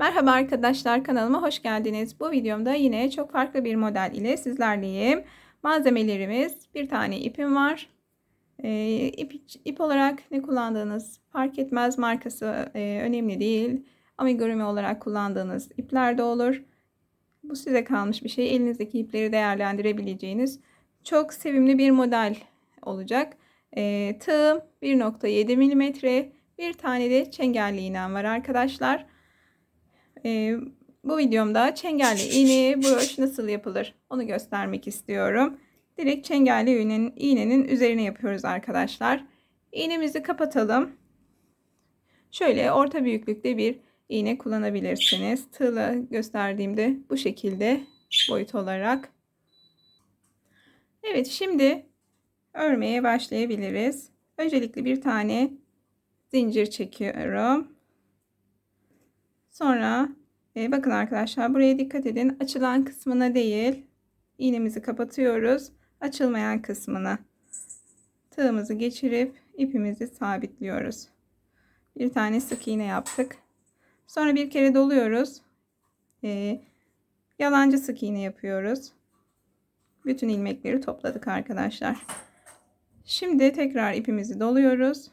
Merhaba arkadaşlar kanalıma hoş geldiniz. Bu videomda yine çok farklı bir model ile sizlerleyim. Malzemelerimiz bir tane ipim var. Ee, ip, ip olarak ne kullandığınız fark etmez markası e, önemli değil. Amigurumi olarak kullandığınız ipler de olur. Bu size kalmış bir şey. Elinizdeki ipleri değerlendirebileceğiniz çok sevimli bir model olacak. E, tığım 1.7 mm. Bir tane de çengelli iğnem var arkadaşlar. E, bu videomda çengelli iğne broş nasıl yapılır onu göstermek istiyorum. Direkt çengelli iğnenin, iğnenin üzerine yapıyoruz arkadaşlar. İğnemizi kapatalım. Şöyle orta büyüklükte bir iğne kullanabilirsiniz. Tığla gösterdiğimde bu şekilde boyut olarak. Evet şimdi örmeye başlayabiliriz. Öncelikle bir tane zincir çekiyorum. Sonra e, bakın arkadaşlar buraya dikkat edin. Açılan kısmına değil iğnemizi kapatıyoruz. Açılmayan kısmına tığımızı geçirip ipimizi sabitliyoruz. Bir tane sık iğne yaptık. Sonra bir kere doluyoruz. E, yalancı sık iğne yapıyoruz. Bütün ilmekleri topladık arkadaşlar. Şimdi tekrar ipimizi doluyoruz.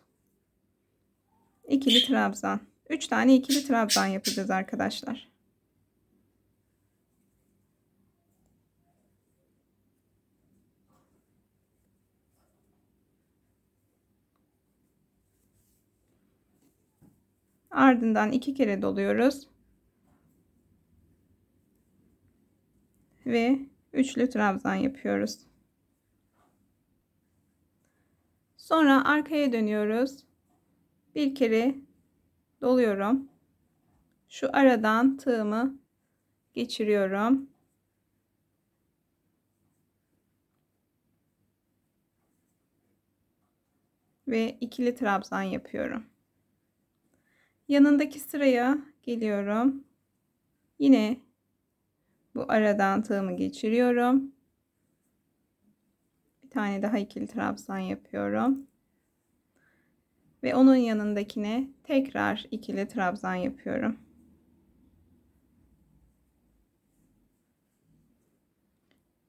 İkili trabzan. 3 tane ikili trabzan yapacağız arkadaşlar. Ardından iki kere doluyoruz. Ve üçlü trabzan yapıyoruz. Sonra arkaya dönüyoruz. Bir kere doluyorum. Şu aradan tığımı geçiriyorum. Ve ikili trabzan yapıyorum. Yanındaki sıraya geliyorum. Yine bu aradan tığımı geçiriyorum. Bir tane daha ikili trabzan yapıyorum. Ve onun yanındakine tekrar ikili trabzan yapıyorum.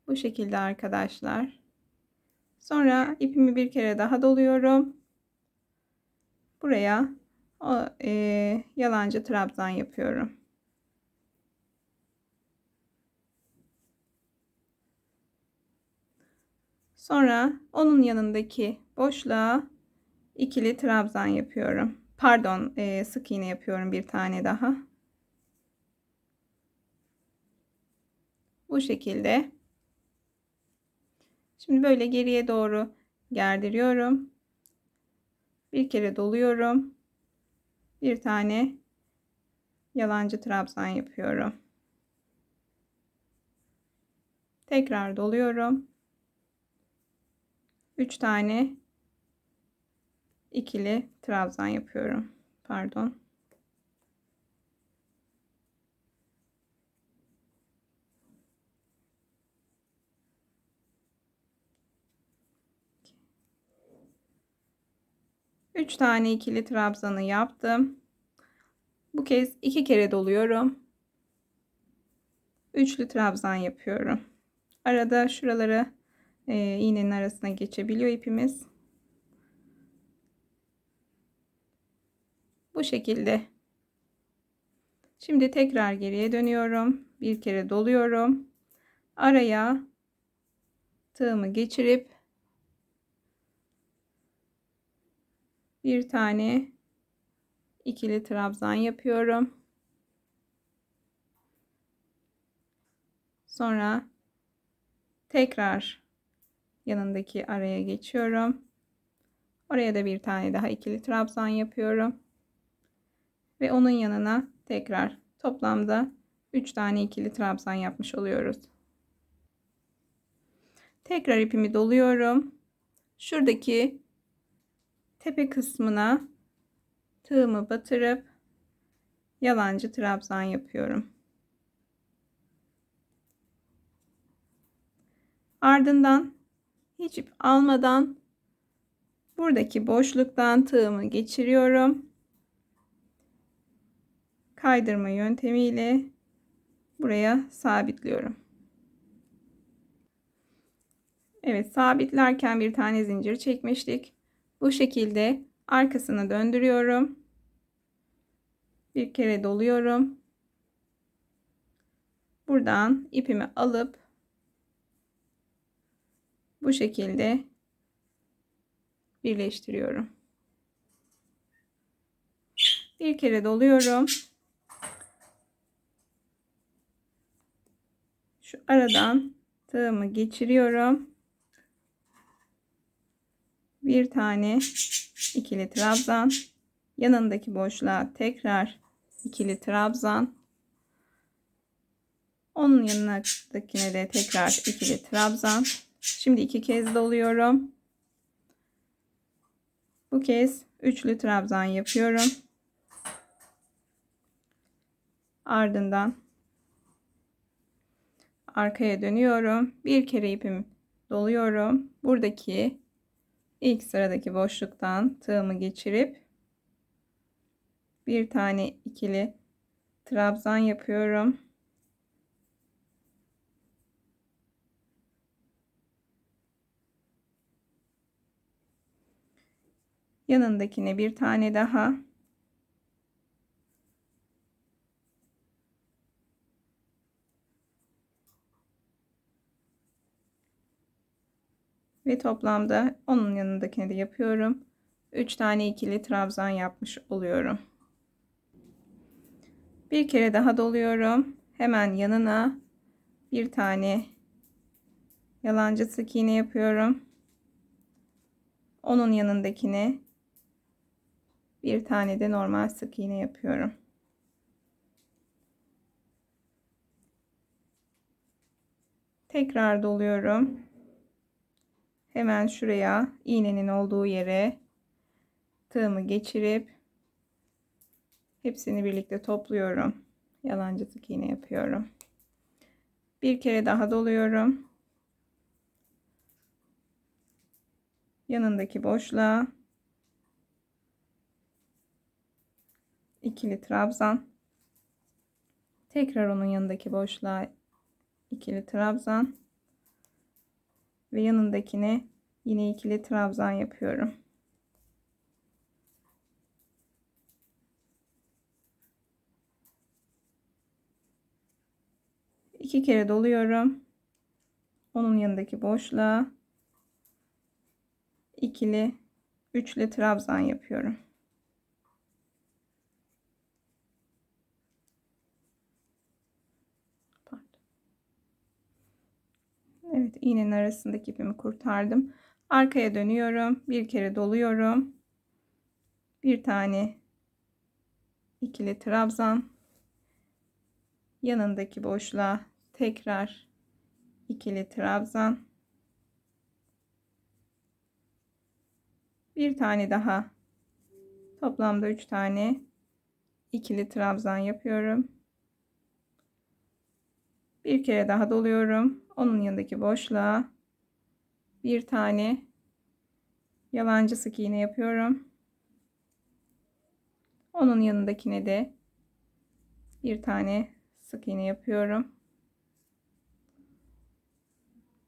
Bu şekilde arkadaşlar. Sonra ipimi bir kere daha doluyorum. Buraya o e, yalancı trabzan yapıyorum. Sonra onun yanındaki boşluğa ikili trabzan yapıyorum. Pardon e, sık iğne yapıyorum bir tane daha. Bu şekilde. Şimdi böyle geriye doğru gerdiriyorum. Bir kere doluyorum. Bir tane yalancı trabzan yapıyorum. Tekrar doluyorum. 3 tane ikili trabzan yapıyorum. Pardon. Üç tane ikili trabzanı yaptım. Bu kez iki kere doluyorum. Üçlü trabzan yapıyorum. Arada şuraları e, iğnenin arasına geçebiliyor ipimiz. Bu şekilde. Şimdi tekrar geriye dönüyorum. Bir kere doluyorum. Araya tığımı geçirip bir tane ikili trabzan yapıyorum. Sonra tekrar yanındaki araya geçiyorum. Oraya da bir tane daha ikili trabzan yapıyorum ve onun yanına tekrar toplamda 3 tane ikili trabzan yapmış oluyoruz. Tekrar ipimi doluyorum. Şuradaki tepe kısmına tığımı batırıp yalancı trabzan yapıyorum. Ardından hiç ip almadan buradaki boşluktan tığımı geçiriyorum kaydırma yöntemiyle buraya sabitliyorum. Evet sabitlerken bir tane zincir çekmiştik. Bu şekilde arkasını döndürüyorum. Bir kere doluyorum. Buradan ipimi alıp bu şekilde birleştiriyorum. Bir kere doluyorum. Şu aradan tığımı geçiriyorum. Bir tane ikili trabzan. Yanındaki boşluğa tekrar ikili trabzan. Onun yanındakine de tekrar ikili trabzan. Şimdi iki kez doluyorum. Bu kez üçlü trabzan yapıyorum. Ardından arkaya dönüyorum. Bir kere ipimi doluyorum. Buradaki ilk sıradaki boşluktan tığımı geçirip bir tane ikili trabzan yapıyorum. Yanındakine bir tane daha. Ve toplamda onun yanındakini de yapıyorum. 3 tane ikili trabzan yapmış oluyorum. Bir kere daha doluyorum. Hemen yanına bir tane yalancı sık iğne yapıyorum. Onun yanındakine bir tane de normal sık iğne yapıyorum. Tekrar doluyorum. Hemen şuraya iğnenin olduğu yere tığımı geçirip hepsini birlikte topluyorum. Yalancı sık iğne yapıyorum. Bir kere daha doluyorum. Yanındaki boşluğa ikili trabzan tekrar onun yanındaki boşluğa ikili trabzan ve yanındakine yine ikili trabzan yapıyorum. iki kere doluyorum. Onun yanındaki boşluğa ikili üçlü trabzan yapıyorum. Evet iğnenin arasındaki ipimi kurtardım. Arkaya dönüyorum. Bir kere doluyorum. Bir tane ikili trabzan. Yanındaki boşluğa tekrar ikili trabzan. Bir tane daha. Toplamda 3 tane ikili trabzan yapıyorum. Bir kere daha doluyorum. Onun yanındaki boşluğa bir tane yalancı sık iğne yapıyorum. Onun yanındakine de bir tane sık iğne yapıyorum.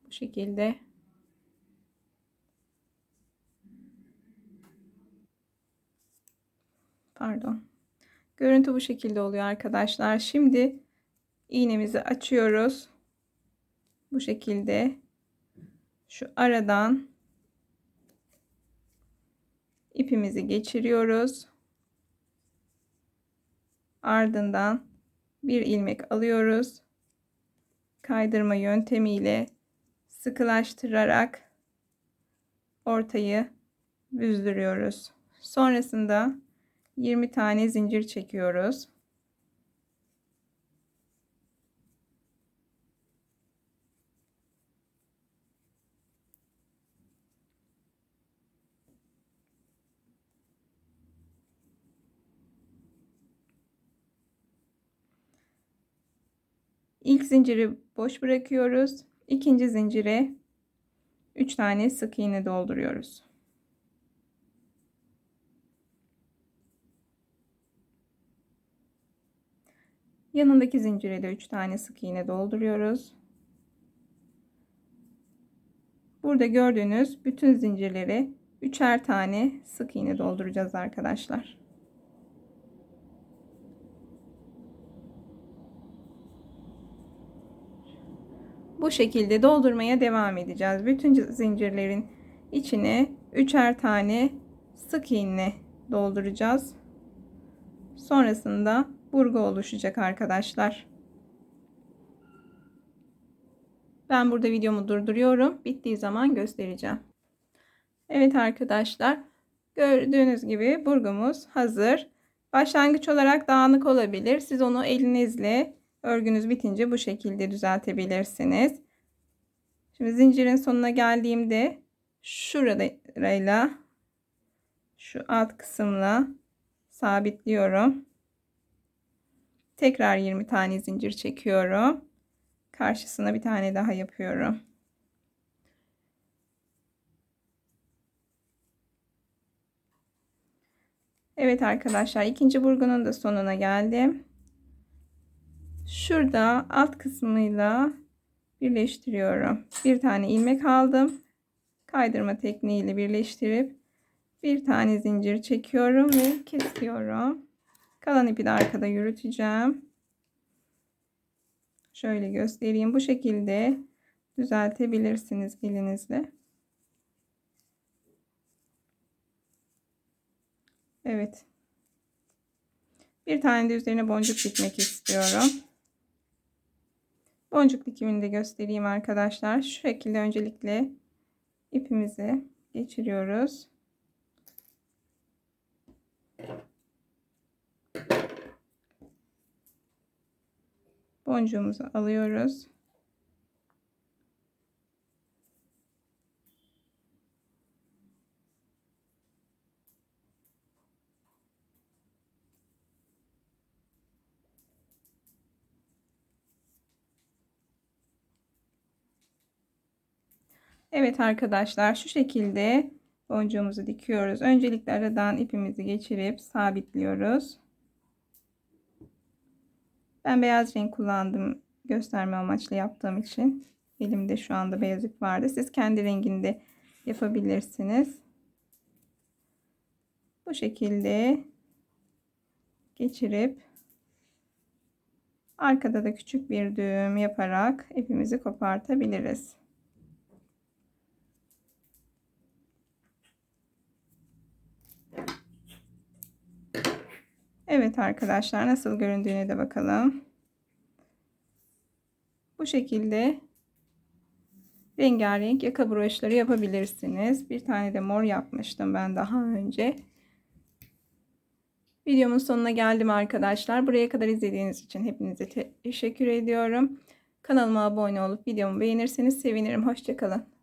Bu şekilde Pardon. Görüntü bu şekilde oluyor arkadaşlar. Şimdi iğnemizi açıyoruz. Bu şekilde şu aradan ipimizi geçiriyoruz. Ardından bir ilmek alıyoruz. Kaydırma yöntemiyle sıkılaştırarak ortayı büzdürüyoruz. Sonrasında 20 tane zincir çekiyoruz. İlk zinciri boş bırakıyoruz. İkinci zincire 3 tane sık iğne dolduruyoruz. Yanındaki zincire de 3 tane sık iğne dolduruyoruz. Burada gördüğünüz bütün zincirleri üçer tane sık iğne dolduracağız arkadaşlar. Bu şekilde doldurmaya devam edeceğiz. Bütün zincirlerin içine üçer tane sık iğne dolduracağız. Sonrasında burgu oluşacak arkadaşlar. Ben burada videomu durduruyorum. Bittiği zaman göstereceğim. Evet arkadaşlar. Gördüğünüz gibi burgumuz hazır. Başlangıç olarak dağınık olabilir. Siz onu elinizle örgünüz bitince bu şekilde düzeltebilirsiniz. Şimdi zincirin sonuna geldiğimde şurayla şu alt kısımla sabitliyorum. Tekrar 20 tane zincir çekiyorum. Karşısına bir tane daha yapıyorum. Evet arkadaşlar ikinci burgunun da sonuna geldim. Şurada alt kısmıyla birleştiriyorum. Bir tane ilmek aldım. Kaydırma tekniğiyle birleştirip bir tane zincir çekiyorum ve kesiyorum. Kalan ipi de arkada yürüteceğim. Şöyle göstereyim. Bu şekilde düzeltebilirsiniz elinizle. Evet. Bir tane de üzerine boncuk dikmek istiyorum. Boncuk dikimini de göstereyim arkadaşlar. Şu şekilde öncelikle ipimizi geçiriyoruz. boncuğumuzu alıyoruz. Evet arkadaşlar şu şekilde boncuğumuzu dikiyoruz. Öncelikle aradan ipimizi geçirip sabitliyoruz. Ben beyaz renk kullandım gösterme amaçlı yaptığım için. Elimde şu anda beyaz ip vardı. Siz kendi renginde yapabilirsiniz. Bu şekilde geçirip arkada da küçük bir düğüm yaparak ipimizi kopartabiliriz. Evet arkadaşlar nasıl göründüğüne de bakalım. Bu şekilde rengarenk yaka broşları yapabilirsiniz. Bir tane de mor yapmıştım ben daha önce. Videomun sonuna geldim arkadaşlar. Buraya kadar izlediğiniz için hepinize te teşekkür ediyorum. Kanalıma abone olup videomu beğenirseniz sevinirim. Hoşçakalın.